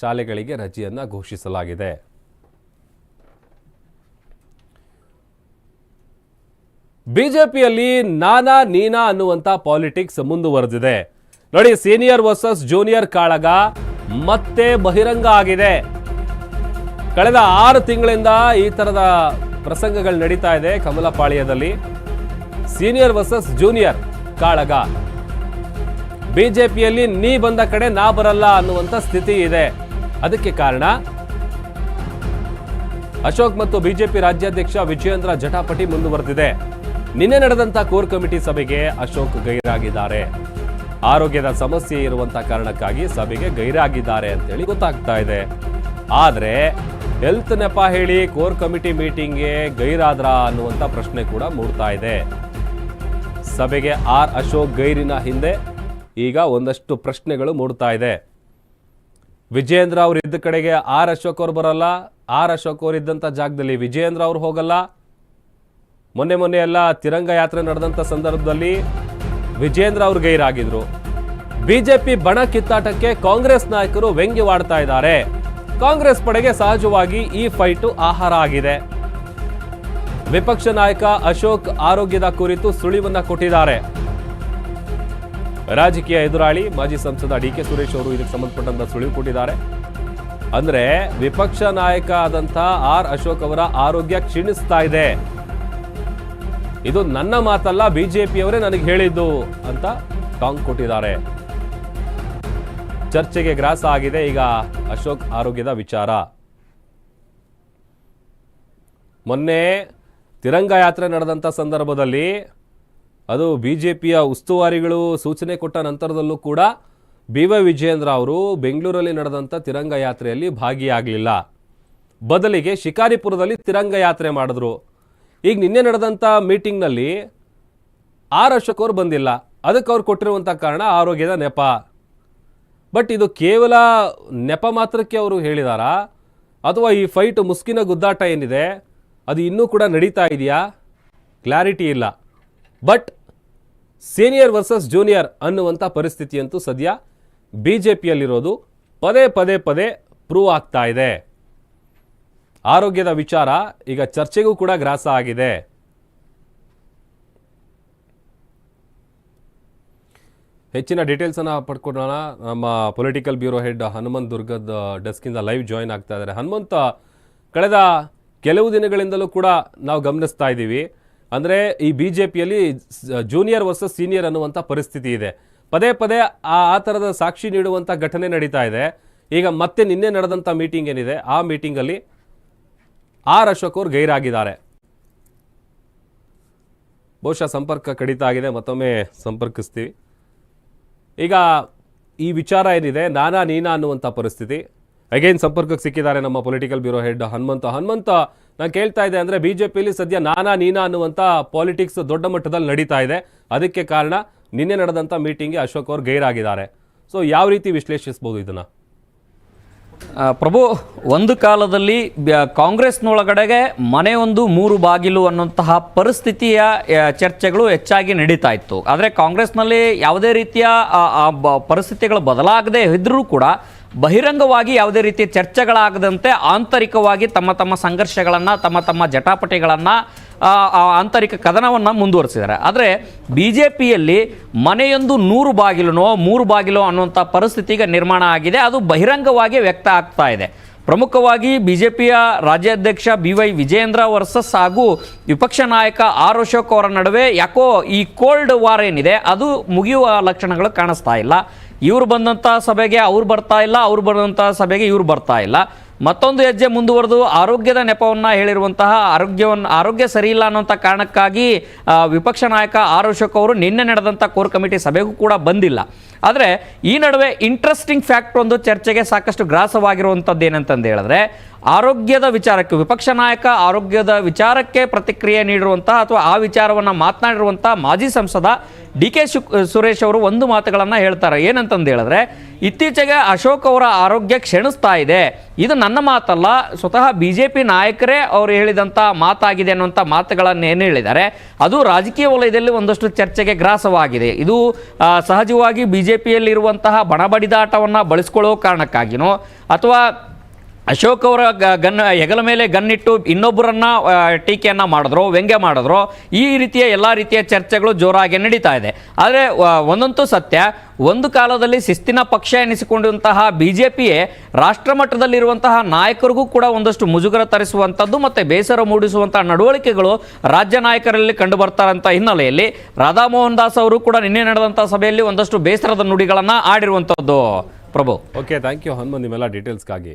ಶಾಲೆಗಳಿಗೆ ರಜೆಯನ್ನು ಘೋಷಿಸಲಾಗಿದೆ. ಬಿಜೆಪಿಯಲ್ಲಿ ನಾನಾ ನೀನಾ ಅನ್ನುವಂಥ ಪಾಲಿಟಿಕ್ಸ್ ಮುಂದುವರೆದಿದೆ. ನೋಡಿ, ಸೀನಿಯರ್ ವರ್ಸಸ್ ಜೂನಿಯರ್ ಕಾಳಗ ಮತ್ತೆ ಬಹಿರಂಗ ಆಗಿದೆ. ಕಳೆದ ಆರು ತಿಂಗಳಿಂದ ಈ ತರದ ಪ್ರಸಂಗಗಳು ನಡೀತಾ ಇದೆ ಕಮಲಪಾಳ್ಯದಲ್ಲಿ. ಸೀನಿಯರ್ ವರ್ಸಸ್ ಜೂನಿಯರ್ ಕಾಳಗ. ಬಿಜೆಪಿಯಲ್ಲಿ ನೀ ಬಂದ ಕಡೆ ನಾ ಬರಲ್ಲ ಅನ್ನುವಂಥ ಸ್ಥಿತಿ ಇದೆ. ಅದಕ್ಕೆ ಕಾರಣ? ಅಶೋಕ್ ಮತ್ತು ಬಿಜೆಪಿ ರಾಜ್ಯಾಧ್ಯಕ್ಷ ವಿಜಯೇಂದ್ರ ಜಟಾಪಟಿ ಮುಂದುವರೆದಿದೆ. ನಿನ್ನೆ ನಡೆದಂತ ಕೋರ್ ಕಮಿಟಿ ಸಭೆಗೆ ಅಶೋಕ್ ಗೈರಾಗಿದ್ದಾರೆ. ಆರೋಗ್ಯದ ಸಮಸ್ಯೆ ಇರುವಂತ ಕಾರಣಕ್ಕಾಗಿ ಸಭೆಗೆ ಗೈರಾಗಿದ್ದಾರೆ ಅಂತೇಳಿ ಗೊತ್ತಾಗ್ತಾ ಇದೆ. ಆದ್ರೆ ಹೆಲ್ತ್ ನೆಪ ಹೇಳಿ ಕೋರ್ ಕಮಿಟಿ ಮೀಟಿಂಗ್ಗೆ ಗೈರಾದ್ರ ಅನ್ನುವಂತ ಪ್ರಶ್ನೆ ಕೂಡ ಮೂಡ್ತಾ ಇದೆ. ಸಭೆಗೆ ಆರ್ ಅಶೋಕ್ ಗೈರಿನ ಹಿಂದೆ ಈಗ ಒಂದಷ್ಟು ಪ್ರಶ್ನೆಗಳು ಮೂಡ್ತಾ ಇದೆ. ವಿಜಯೇಂದ್ರ ಅವರು ಇದ್ದ ಕಡೆಗೆ ಆರ್ ಅಶೋಕ್ ಅವ್ರು ಬರಲ್ಲ, ಆರ್ ಅಶೋಕ್ ಅವರು ಇದ್ದಂಥ ಜಾಗದಲ್ಲಿ ವಿಜಯೇಂದ್ರ ಅವರು ಹೋಗಲ್ಲ. ಮೊನ್ನೆ ಮೊನ್ನೆ ಎಲ್ಲ ತಿರಂಗ ಯಾತ್ರೆ ನಡೆದಂಥ ಸಂದರ್ಭದಲ್ಲಿ ವಿಜಯೇಂದ್ರ ಅವರು ಗೈರಾಗಿದ್ರು. ಬಿಜೆಪಿ ಬಣ ಕಿತ್ತಾಟಕ್ಕೆ ಕಾಂಗ್ರೆಸ್ ನಾಯಕರು ವ್ಯಂಗ್ಯವಾಡ್ತಾ ಇದ್ದಾರೆ. ಕಾಂಗ್ರೆಸ್ ಪಡೆಗೆ ಸಹಜವಾಗಿ ಈ ಫೈಟು ಆಹಾರ ಆಗಿದೆ. ವಿಪಕ್ಷ ನಾಯಕ ಅಶೋಕ್ ಆರೋಗ್ಯದ ಕುರಿತು ಸುಳಿವನ್ನ ಕೊಟ್ಟಿದ್ದಾರೆ. ರಾಜಕೀಯ ಎದುರಾಳಿ ಮಾಜಿ ಸಂಸದ ಡಿ ಕೆ ಸುರೇಶ್ ಅವರು ಇದಕ್ಕೆ ಸಂಬಂಧಪಟ್ಟಂತ ಸುಳಿವು ಕೊಟ್ಟಿದ್ದಾರೆ. ಅಂದ್ರೆ ವಿಪಕ್ಷ ನಾಯಕ ಆದಂತ ಆರ್ ಅಶೋಕ್ ಅವರ ಆರೋಗ್ಯ ಕ್ಷೀಣಿಸ್ತಾ ಇದೆ. ಇದು ನನ್ನ ಮಾತಲ್ಲ, ಬಿಜೆಪಿಯವರೇ ನನಗೆ ಹೇಳಿದ್ದು ಅಂತ ಟಾಂಗ್ ಕೊಟ್ಟಿದ್ದಾರೆ. ಚರ್ಚೆಗೆ ಗ್ರಾಸ ಆಗಿದೆ ಈಗ ಅಶೋಕ್ ಆರೋಗ್ಯದ ವಿಚಾರ. ಮೊನ್ನೆ ತಿರಂಗ ಯಾತ್ರೆ ನಡೆದಂಥ ಸಂದರ್ಭದಲ್ಲಿ ಅದು ಬಿ ಜೆ ಪಿಯ ಉಸ್ತುವಾರಿಗಳು ಸೂಚನೆ ಕೊಟ್ಟ ನಂತರದಲ್ಲೂ ಕೂಡ ಬಿ ವೈ ವಿಜಯೇಂದ್ರ ಅವರು ಬೆಂಗಳೂರಲ್ಲಿ ನಡೆದಂಥ ತಿರಂಗ ಯಾತ್ರೆಯಲ್ಲಿ ಭಾಗಿಯಾಗಲಿಲ್ಲ. ಬದಲಿಗೆ ಶಿಕಾರಿಪುರದಲ್ಲಿ ತಿರಂಗ ಯಾತ್ರೆ ಮಾಡಿದ್ರು. ಈಗ ನಿನ್ನೆ ನಡೆದಂಥ ಮೀಟಿಂಗ್ನಲ್ಲಿ ಆರ್ ಅಶೋಕ್ ಅವರು ಬಂದಿಲ್ಲ. ಅದಕ್ಕೆ ಅವ್ರು ಕೊಟ್ಟಿರುವಂಥ ಕಾರಣ ಆರೋಗ್ಯದ ನೆಪ. ಬಟ್ ಇದು ಕೇವಲ ನೆಪ ಮಾತ್ರಕ್ಕೆ ಅವರು ಹೇಳಿದಾರಾ? ಅಥವಾ ಈ ಫೈಟ್ ಮುಸ್ಕಿನ ಗುದ್ದಾಟ ಏನಿದೆ? ಅದು ಇನ್ನೂ ಕೂಡ ನಡೀತಾ ಇದೆಯಾ? ಕ್ಲಾರಿಟಿ ಇಲ್ಲ. ಬಟ್ ಸೀನಿಯರ್ ವರ್ಸಸ್ ಜೂನಿಯರ್ ಅನ್ನುವಂಥ ಪರಿಸ್ಥಿತಿಯಂತೂ ಸದ್ಯ ಬಿ ಜೆ ಪಿಯಲ್ಲಿರೋದು ಪದೇ ಪದೇ ಪದೇ ಪ್ರೂವ್ ಆಗ್ತಾ ಇದೆ. ಆರೋಗ್ಯದ ವಿಚಾರ ಈಗ ಚರ್ಚೆಗೂ ಕೂಡ ಗ್ರಾಸ ಆಗಿದೆ. ಹೆಚ್ಚಿನ ಡೀಟೇಲ್ಸನ್ನು ಪಡ್ಕೊಳ್ಳೋಣ ನಮ್ಮ ಪೊಲಿಟಿಕಲ್ ಬ್ಯೂರೋ ಹೆಡ್ ಹನುಮಂತ್ ದುರ್ಗದ ಡೆಸ್ಕಿಂದ ಲೈವ್ ಜಾಯಿನ್ ಆಗ್ತಾ ಇದ್ದಾರೆ. ಹನುಮಂತ, ಕಳೆದ ಕೆಲವು ದಿನಗಳಿಂದಲೂ ಕೂಡ ನಾವು ಗಮನಿಸ್ತಾ ಇದ್ದೀವಿ. ಅಂದರೆ ಈ ಬಿ ಜೆ ಪಿಯಲ್ಲಿ ಜೂನಿಯರ್ ವರ್ಸಸ್ ಸೀನಿಯರ್ ಅನ್ನುವಂಥ ಪರಿಸ್ಥಿತಿ ಇದೆ. ಪದೇ ಪದೇ ಆ ಆ ಥರದ ಸಾಕ್ಷಿ ನೀಡುವಂಥ ಘಟನೆ ನಡೀತಾ ಇದೆ. ಈಗ ಮತ್ತೆ ನಿನ್ನೆ ನಡೆದಂಥ ಮೀಟಿಂಗ್ ಏನಿದೆ, ಆ ಮೀಟಿಂಗಲ್ಲಿ ಆರ್ ಅಶೋಕ್ ಅವರು ಗೈರಾಗಿದ್ದಾರೆ. ಬಹುಶಃ ಸಂಪರ್ಕ ಕಡಿತ ಆಗಿದೆ, ಮತ್ತೊಮ್ಮೆ ಸಂಪರ್ಕಿಸ್ತೀವಿ. ಈಗ ಈ ವಿಚಾರ ಏನಿದೆ, ನಾನಾ ನೀನಾ ಅನ್ನುವಂಥ ಪರಿಸ್ಥಿತಿ. ಅಗೈನ್ ಸಂಪರ್ಕಕ್ಕೆ ಸಿಕ್ಕಿದ್ದಾರೆ ನಮ್ಮ political bureau head Hanumantha. Hanumantha ನಾನು ಕೇಳ್ತಾ ಇದ್ದೆ ಅಂದರೆ ಬಿ ಜೆ ಪಿಯಲ್ಲಿ ಸದ್ಯ ನಾನಾ ನೀನಾ ಅನ್ನುವಂಥ ಪಾಲಿಟಿಕ್ಸ್ ದೊಡ್ಡ ಮಟ್ಟದಲ್ಲಿ ನಡೀತಾ ಇದೆ. ಅದಕ್ಕೆ ಕಾರಣ ನಿನ್ನೆ ನಡೆದಂಥ ಮೀಟಿಂಗ್ಗೆ ಅಶೋಕ್ ಅವರು ಗೈರಾಗಿದ್ದಾರೆ. ಸೊ ಯಾವ ರೀತಿ ವಿಶ್ಲೇಷಿಸ್ಬೋದು ಇದನ್ನು? ಪ್ರಭು, ಒಂದು ಕಾಲದಲ್ಲಿ ಕಾಂಗ್ರೆಸ್ನೊಳಗಡೆಗೆ ಮನೆಯೊಂದು ಮೂರು ಬಾಗಿಲು ಅನ್ನುವಂತಹ ಪರಿಸ್ಥಿತಿಯ ಚರ್ಚೆಗಳು ಹೆಚ್ಚಾಗಿ ನಡೀತಾ ಇತ್ತು. ಆದರೆ ಕಾಂಗ್ರೆಸ್ನಲ್ಲಿ ಯಾವುದೇ ರೀತಿಯ ಪರಿಸ್ಥಿತಿಗಳು ಬದಲಾಗದೇ ಇದ್ದರೂ ಕೂಡ ಬಹಿರಂಗವಾಗಿ ಯಾವುದೇ ರೀತಿ ಚರ್ಚೆಗಳಾಗದಂತೆ ಆಂತರಿಕವಾಗಿ ತಮ್ಮ ತಮ್ಮ ಸಂಘರ್ಷಗಳನ್ನು, ತಮ್ಮ ತಮ್ಮ ಜಟಾಪಟಿಗಳನ್ನು ಆಂತರಿಕ ಕದನವನ್ನು ಮುಂದುವರಿಸಿದ್ದಾರೆ. ಆದರೆ ಬಿ ಜೆ ಪಿಯಲ್ಲಿ ಮನೆಯೊಂದು ನೂರು ಬಾಗಿಲುನೋ, ಮೂರು ಬಾಗಿಲು ಅನ್ನುವಂಥ ಪರಿಸ್ಥಿತಿ ನಿರ್ಮಾಣ ಆಗಿದೆ. ಅದು ಬಹಿರಂಗವಾಗಿ ವ್ಯಕ್ತ ಆಗ್ತಾ ಇದೆ. ಪ್ರಮುಖವಾಗಿ ಬಿ ಜೆ ಪಿಯ ರಾಜ್ಯಾಧ್ಯಕ್ಷ ಬಿ ವೈ ವಿಜಯೇಂದ್ರ ವರ್ಸಸ್ ಹಾಗೂ ವಿಪಕ್ಷ ನಾಯಕ ಆರ್ ಅಶೋಕ್ ಅವರ ನಡುವೆ ಯಾಕೋ ಈ ಕೋಲ್ಡ್ ವಾರ್ ಏನಿದೆ, ಅದು ಮುಗಿಯುವ ಲಕ್ಷಣಗಳು ಕಾಣಿಸ್ತಾ ಇಲ್ಲ. ಇವ್ರು ಬಂದಂಥ ಸಭೆಗೆ ಅವ್ರು ಬರ್ತಾ ಇಲ್ಲ, ಅವ್ರು ಬಂದಂಥ ಸಭೆಗೆ ಇವ್ರು ಬರ್ತಾ ಇಲ್ಲ. ಮತ್ತೊಂದು ಹೆಜ್ಜೆ ಮುಂದುವರೆದು ಆರೋಗ್ಯದ ನೆಪವನ್ನು ಹೇಳಿರುವಂತಹ ಆರೋಗ್ಯವನ್ನು ಆರೋಗ್ಯ ಸರಿಯಿಲ್ಲ ಅನ್ನೋಂಥ ಕಾರಣಕ್ಕಾಗಿ ವಿಪಕ್ಷ ನಾಯಕ ಆರ್ ಅಶೋಕ್ ಅವರು ನಿನ್ನೆ ನಡೆದಂಥ ಕೋರ್ ಕಮಿಟಿ ಸಭೆಗೂ ಕೂಡ ಬಂದಿಲ್ಲ. ಆದರೆ ಈ ನಡುವೆ ಇಂಟ್ರೆಸ್ಟಿಂಗ್ ಫ್ಯಾಕ್ಟ್ ಒಂದು ಚರ್ಚೆಗೆ ಸಾಕಷ್ಟು ಗ್ರಾಸವಾಗಿರುವಂಥದ್ದು ಏನಂತಂದು ಹೇಳಿದ್ರೆ ಆರೋಗ್ಯದ ವಿಚಾರಕ್ಕೆ ವಿಪಕ್ಷ ನಾಯಕ ಆರೋಗ್ಯದ ವಿಚಾರಕ್ಕೆ ಪ್ರತಿಕ್ರಿಯೆ ನೀಡಿರುವಂತಹ ಅಥವಾ ಆ ವಿಚಾರವನ್ನು ಮಾತನಾಡಿರುವಂಥ ಮಾಜಿ ಸಂಸದ ಡಿ ಕೆ ಸುರೇಶ್ ಅವರು ಒಂದು ಮಾತುಗಳನ್ನು ಹೇಳ್ತಾರೆ. ಏನಂತಂದು ಹೇಳಿದ್ರೆ, ಇತ್ತೀಚೆಗೆ ಅಶೋಕ್ ಅವರ ಆರೋಗ್ಯ ಕ್ಷೀಣಿಸ್ತಾ ಇದೆ. ಇದು ನನ್ನ ಮಾತಲ್ಲ, ಸ್ವತಃ ಬಿ ಜೆ ಪಿ ನಾಯಕರೇ ಅವರು ಹೇಳಿದಂಥ ಮಾತಾಗಿದೆ ಅನ್ನುವಂಥ ಮಾತುಗಳನ್ನು ಏನು ಹೇಳಿದ್ದಾರೆ, ಅದು ರಾಜಕೀಯ ವಲಯದಲ್ಲಿ ಒಂದಷ್ಟು ಚರ್ಚೆಗೆ ಗ್ರಾಸವಾಗಿದೆ. ಇದು ಸಹಜವಾಗಿ ಬಿ ಜೆ ಪಿಯಲ್ಲಿರುವಂತಹ ಬಣಬಡಿದಾಟವನ್ನು ಬಳಸ್ಕೊಳ್ಳೋ ಕಾರಣಕ್ಕಾಗಿನೋ, ಅಥವಾ ಅಶೋಕ್ ಅವರ ಗನ್, ಹೆಗಲ ಮೇಲೆ ಗನ್ನಿಟ್ಟು ಇನ್ನೊಬ್ಬರನ್ನ ಟೀಕೆಯನ್ನು ಮಾಡಿದ್ರು, ವ್ಯಂಗ್ಯ ಮಾಡಿದ್ರು. ಈ ರೀತಿಯ ಎಲ್ಲ ರೀತಿಯ ಚರ್ಚೆಗಳು ಜೋರಾಗಿ ನಡೀತಾ ಇದೆ. ಆದರೆ ಒಂದಂತೂ ಸತ್ಯ, ಒಂದು ಕಾಲದಲ್ಲಿ ಶಿಸ್ತಿನ ಪಕ್ಷ ಎನಿಸಿಕೊಂಡಂತಹ ಬಿ ಜೆ ಪಿಯೇ ರಾಷ್ಟ್ರ ಮಟ್ಟದಲ್ಲಿರುವಂತಹ ನಾಯಕರಿಗೂ ಕೂಡ ಒಂದಷ್ಟು ಮುಜುಗರ ತರಿಸುವಂಥದ್ದು ಮತ್ತು ಬೇಸರ ಮೂಡಿಸುವಂತಹ ನಡವಳಿಕೆಗಳು ರಾಜ್ಯ ನಾಯಕರಲ್ಲಿ ಕಂಡು ಬರ್ತಾರಂಥ ಹಿನ್ನೆಲೆಯಲ್ಲಿ ರಾಧಾಮೋಹನ್ ದಾಸ್ ಅವರು ಕೂಡ ನಿನ್ನೆ ನಡೆದಂಥ ಸಭೆಯಲ್ಲಿ ಒಂದಷ್ಟು ಬೇಸರದ ನುಡಿಗಳನ್ನು ಆಡಿರುವಂಥದ್ದು. Prabhu. Okay thank you Hanumanth, ನಿಮ್ಮೆಲ್ಲ ಡೀಟೇಲ್ಸ್ಗಾಗಿ